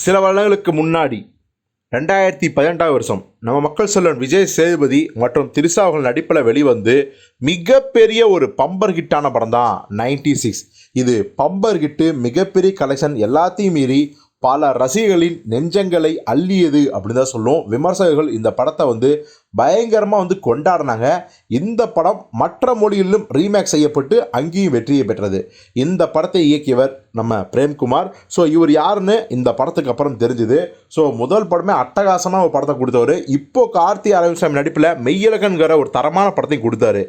சில வருடங்களுக்கு முன்னாடி ரெண்டாயிரத்தி பதினெட்டாம் வருஷம் நம்ம மக்கள் செல்வன் விஜய் சேதுபதி மற்றும் திரிசா அவர்கள் நடிப்பில் வெளிவந்து மிகப்பெரிய ஒரு பம்பர் ஹிட்டான படம் தான் நைன்டி சிக்ஸ். இது பம்பர் ஹிட்டு மிகப்பெரிய கலெக்ஷன் எல்லாத்தையும் மீறி பல ரசிகர்களின் நெஞ்சங்களை அள்ளியது அப்படின்னு தான் சொல்லுவோம் விமர்சகர்கள் இந்த படத்தை வந்து பயங்கரமாக வந்து கொண்டாடினாங்க. இந்த படம் மற்ற மொழியிலும் ரீமேக் செய்யப்பட்டு அங்கேயும் வெற்றியை பெற்றது. இந்த படத்தை இயக்கியவர் நம்ம பிரேம்குமார். ஸோ இவர் யாருன்னு இந்த படத்துக்கு அப்புறம் தெரிஞ்சுது. ஸோ முதல் படமே அட்டகாசமாக ஒரு படத்தை கொடுத்தவர். இப்போ கார்த்தி அரவிந்த்சாமி நடிப்பில் மெய்யழகன்கிற ஒரு தரமான படத்தை கொடுத்தாரு.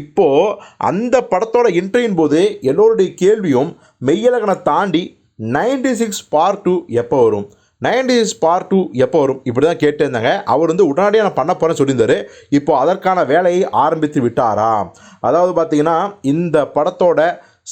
இப்போது அந்த படத்தோட இன்டர்வியூன் போது எல்லோருடைய கேள்வியும் மெய்யழகனை தாண்டி நைன்டி சிக்ஸ் பார்ட் டூ எப்போ வரும்? நைன்டி சிக்ஸ் பார்ட் டூ எப்போ வரும்? இப்படி தான் கேட்டிருந்தாங்க அவர் வந்து உடனடியாக நான் பண்ண போகிறேன்னு சொல்லியிருந்தாரு. இப்போ அதற்கான வேலையை ஆரம்பித்து விட்டாரா அதாவது பார்த்தீங்கன்னா இந்த படத்தோட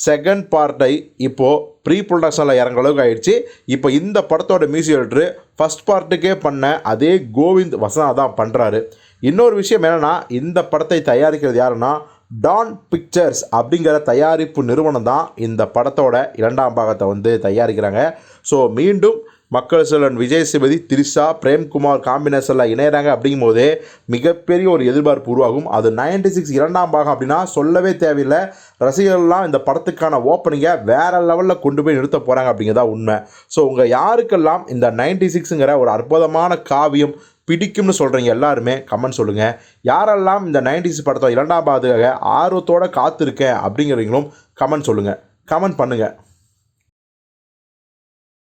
செகண்ட் பார்ட்டை இப்போது ப்ரீ ப்ரொடக்ஷனில் இறங்குற அளவுக்கு ஆயிடுச்சு. இப்போ இந்த படத்தோட மியூசிக் டேரக்டர் ஃபஸ்ட் பார்ட்டுக்கே பண்ண அதே கோவிந்த் வசனா தான் பண்ணுறாரு இன்னொரு விஷயம் என்னென்னா இந்த படத்தை தயாரிக்கிறது யாருன்னா டான் பிக்சர்ஸ் அப்படிங்கிற தயாரிப்பு நிறுவனம் தான் இந்த படத்தோட இரண்டாம் பாகத்தை வந்து தயாரிக்கிறாங்க. ஸோ மீண்டும் மக்கள் செல்வன் விஜய் சேபதி திரிஷா பிரேம்குமார் காம்பினேஷனில் இணையறாங்க அப்படிங்கும் போதே மிகப்பெரிய ஒரு எதிர்பார்ப்பு உருவாகும். அது நைன்டி சிக்ஸ் இரண்டாம் பாகம் அப்படின்னா சொல்லவே தேவையில்லை. ரசிகர்கள்லாம் இந்த படத்துக்கான ஓப்பனிங்கை வேறு லெவலில் கொண்டு போய் நிறுத்த போகிறாங்க அப்படிங்கிறதா உண்மை. ஸோ உங்கள் யாருக்கெல்லாம் இந்த நைன்டி சிக்ஸுங்கிற ஒரு அற்புதமான காவியம் பிடிக்கும்னு சொல்கிறீங்க எல்லாருமே கமெண்ட் சொல்லுங்கள் யாரெல்லாம் இந்த நைன்டிஸ் படத்தை இரண்டாம் பாதுகாக ஆர்வத்தோடு காத்திருக்கேன் அப்படிங்கிறவங்களும் கமெண்ட் சொல்லுங்கள் கமெண்ட் பண்ணுங்கள்